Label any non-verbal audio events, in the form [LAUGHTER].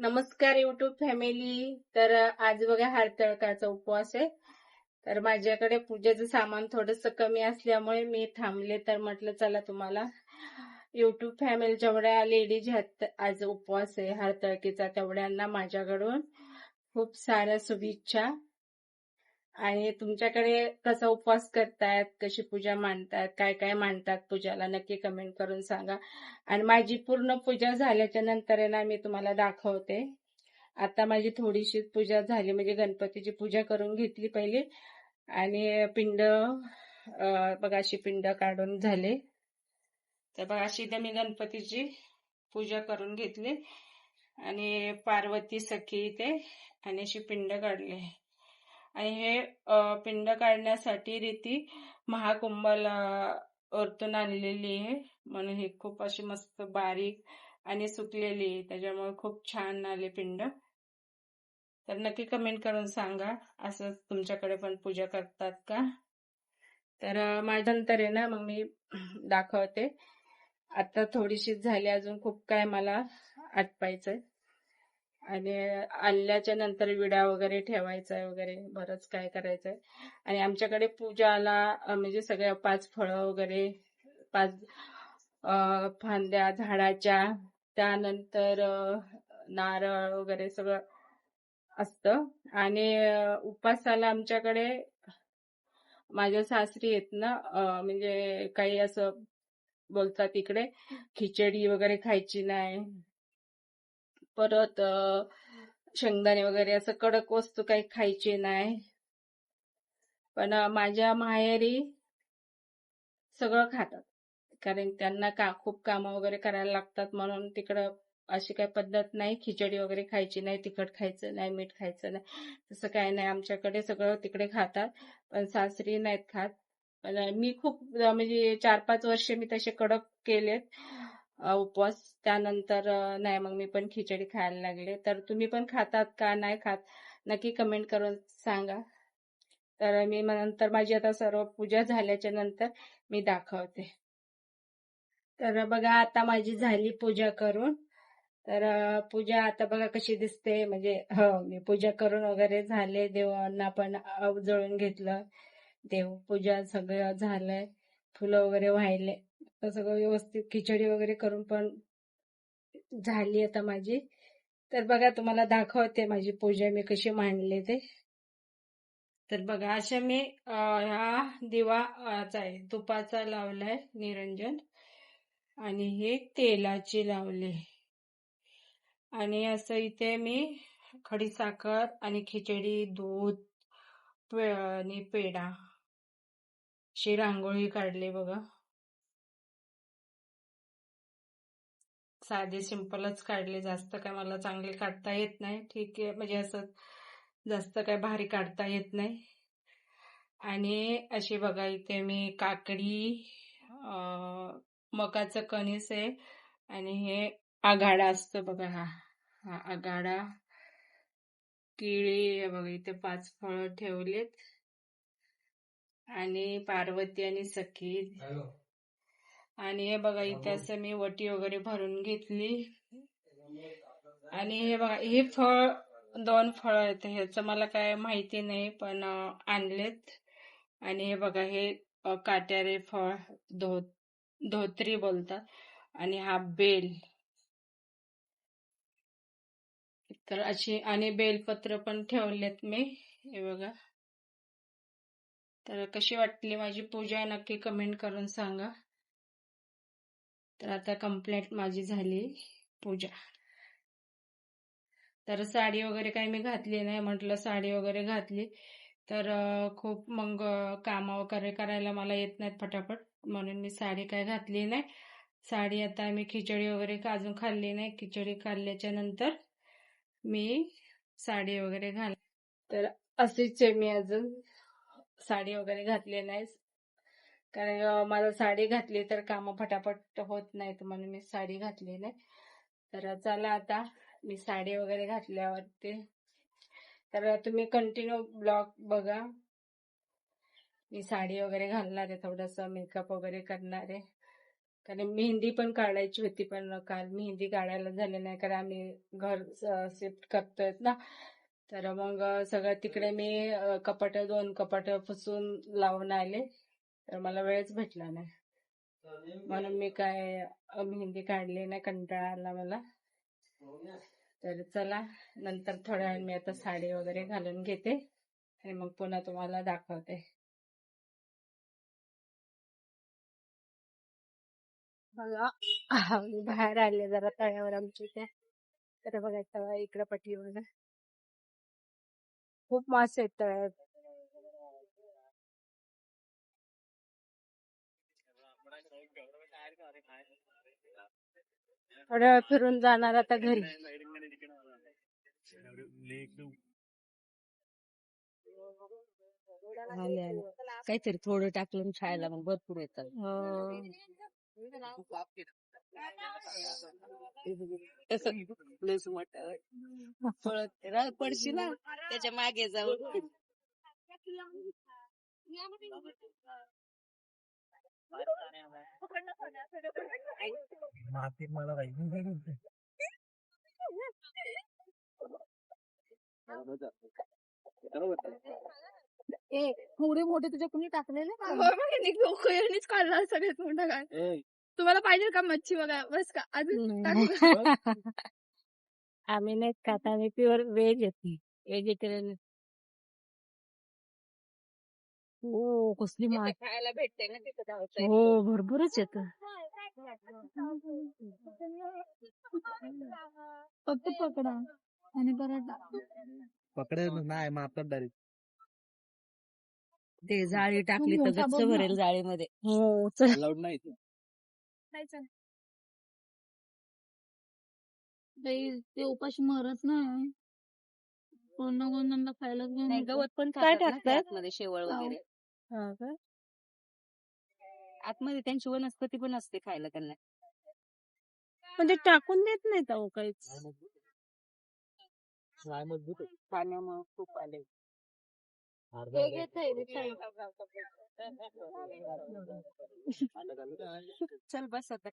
नमस्कार YouTube family तर आज बघा हरतळकाचा उपवास आहे. तर माझ्याकडे पूजेचं सामान थोडस कमी असल्यामुळे मी थांबले तर म्हटलं चला तुम्हाला युट्यूब फॅमिली जेवढ्या लेडीज आहेत आज उपवास आहे हरतळकीचा तेवढ्यांना माझ्याकडून खूप साऱ्या शुभेच्छा. आणि तुमच्याकडे कसा उपवास करतायत कशी पूजा मांडतात काय काय मांडतात पूजाला नक्की कमेंट करून सांगा. आणि माझी पूर्ण पूजा झाल्याच्यानंतर आहे ना मी तुम्हाला दाखवते. आता माझी थोडीशी पूजा झाली म्हणजे गणपतीची पूजा करून घेतली पहिली. आणि पिंड बघा अशी पिंड काढून झाले. तर बघा अशी इथे मी गणपतीची पूजा करून घेतली. आणि पार्वती सखी इथे आणि अशी पिंड काढली. आणि हे पिंड काढण्यासाठी रीती महाकुंभला ओरतून आणलेली आहे. म्हणून हे खूप अशी मस्त बारीक आणि सुकलेली आहे. त्याच्यामुळे खूप छान आले पिंड. तर नक्की कमेंट करून सांगा. असं तुमच्याकडे पण पूजा करतात का? तर माझ्या नंतर आहे ना मग मी दाखवते. आता थोडीशी झाली अजून खूप काय मला आटपायचंय. आणि आणल्याच्या नंतर विडा वगैरे ठेवायचा वगैरे बरंच काय करायचंय. आणि आमच्याकडे पूजाला म्हणजे सगळ्या पाच फळं वगैरे पाच फांद्या झाडाच्या त्यानंतर नारळ वगैरे सगळं असतं. आणि उपासाला आमच्याकडे माझ्या सासरी आहेत ना म्हणजे काही असं बोलतात इकडे खिचडी वगैरे खायची नाही. परत शेंगदाणे वगैरे असं कडक वस्तू काही खायची नाही. पण माझ्या माहेरी सगळं खातात. कारण त्यांना का खूप कामं वगैरे करायला लागतात म्हणून तिकडं अशी काही पद्धत नाही. खिचडी वगैरे खायची नाही तिखट खायचं नाही मीठ खायचं नाही. तसं काही नाही. आमच्याकडे सगळं तिकडे खातात. पण सासरी नाहीत खात. पण मी खूप म्हणजे चार पाच वर्ष मी तसे कडक केलेत. उपवास त्यानंतर नाही मग मी पण खिचडी खायला लागले. तर तुम्ही पण खातात का नाही खात? नक्की कमेंट करून सांगा. तर मी नंतर माझी आता सर्व पूजा झाल्याच्यानंतर मी दाखवते. तर बघा आता माझी झाली पूजा करून. तर पूजा आता बघा कशी दिसते. म्हणजे हो मी पूजा करून वगैरे झाले. देवांना पण जळून घेतलं. देव पूजा सगळं झालंय. फुलं वगैरे वाहिले. सगळं व्यवस्थित खिचडी वगैरे करून पण झाली आता माझी. तर बघा तुम्हाला दाखवते माझी पूजा मी कशी मांडले ते. तर बघा अशा मी हा दिवाचा आहे. तुपाचा लावलाय निरंजन. आणि हे तेलाची लावले. आणि असं इथे मी खडीसाखर आणि खिचडी दूध आणि पेढा. अशी रांगोळी काढली बघा. साधे सिंपलच काढले. जास्त काय मला चांगले काढता येत नाही. ठीक आहे. म्हणजे असं जास्त काय भारी काढता येत नाही. आणि अशी बघा इथे मी काकडी मकाचं कणीस आहे आणि हे आघाडा असतो बघा हा. हा आघाडा केळी बघा इथे पाच फळं ठेवलेत. आणि पार्वती आणि सखी. आणि हे बघा इथे असं मी वटी वगैरे भरून घेतली. आणि हे बघा हे फळ दोन फळ आहेत. ह्याचं मला काय माहिती नाही पण आणलेत. आणि हे बघा हे काट्यारे फळ धो धोत्री बोलतात. आणि हा बेल. तर अशी आणि बेलपत्र पण ठेवलेत मी. हे बघा. तर कशी वाटली माझी पूजा नक्की कमेंट करून सांगा. तर आता कंप्लेंट माझी झाली पूजा. तर साडी वगैरे काही मी घातली नाही म्हटलं साडी वगैरे घातली. तर खूप मग काम वगैरे करायला मला येत नाहीत फटाफट म्हणून मी साडी काय घातली नाही. साडी आता मी खिचडी वगैरे अजून खाल्ली नाही. खिचडी खाल्ल्याच्या नंतर मी साडी वगैरे घाल तर असेच आहे मी अजून. साडी वगैरे घातली नाही कारण मला साडी घातली तर कामं फटाफट होत नाहीत म्हणून मी साडी घातली नाही. तर चला आता मी साडी वगैरे घातल्यावरती. तर तुम्ही कंटिन्यू ब्लॉग बघा. मी साडी वगैरे घालणार आहे थोडस मेकअप वगैरे करणार आहे. कारण मेहंदी पण काढायची होती पण काल मेहंदी काढायला झाले नाही. कारण आम्ही घर शिफ्ट करतोय ना. तर मग सगळं तिकडे मी कपाट दोन कपाट पुसून लावून आले. तर मला वेळच भेटला नाही. म्हणून मी काय मेहंदी काढली नाही कंटाळा आला मला. तर चला नंतर थोड्या वेळ मी आता साडी वगैरे घालून घेते आणि मग पुन्हा तुम्हाला दाखवते. बघा बाहेर आले जरा तळ्यावर आमच्या इथे. तर बघा तळा इकडं पाठीवर खूप मासे आहेत तळ्यात थोड्या वेळ फिरून जाणार आता घरी. काहीतरी थोडं टाकलं खायला मग भरपूर येतात पडशी ना त्याच्यामागे जाऊन माती मला [LAUGHS] राहील ए थोडे मोठे तुझ्या कुणी टाकलेले का? उखळणीच काढला सगळ्यात मोठा काय? तुम्हाला पाहिजे का मच्छी बघा? बस का? अजून टाकू. का? [LAUGHS] आम्ही नाही खात आम्ही प्युअर व्हेज येते व्हेजिटेरियन. हो कसली मास खायला भेटते ना तिथं हो भरपूरच येत [LAUGHS] फक्त पकडा आणि परत पकडे नाही मारतात डायरेक्ट ते जाळी टाकली तर गच्च. भरेल जाळीमध्ये हो चल अलाउड नाही. बाई, ते उपाशी मरत नाही कोणा कोणाला खायला घेऊन नाही येतो. गवत पण काय खातात ना ते टाकतात? आतमध्ये शेवळ. वगैरे हा का? आतमध्ये त्यांची वनस्पती पण असते खायला त्यांना पण ते टाकून देत नाहीत अहो काहीच नाही मजबूत आहे. पाण्यामुळे खूप आले चल बस आता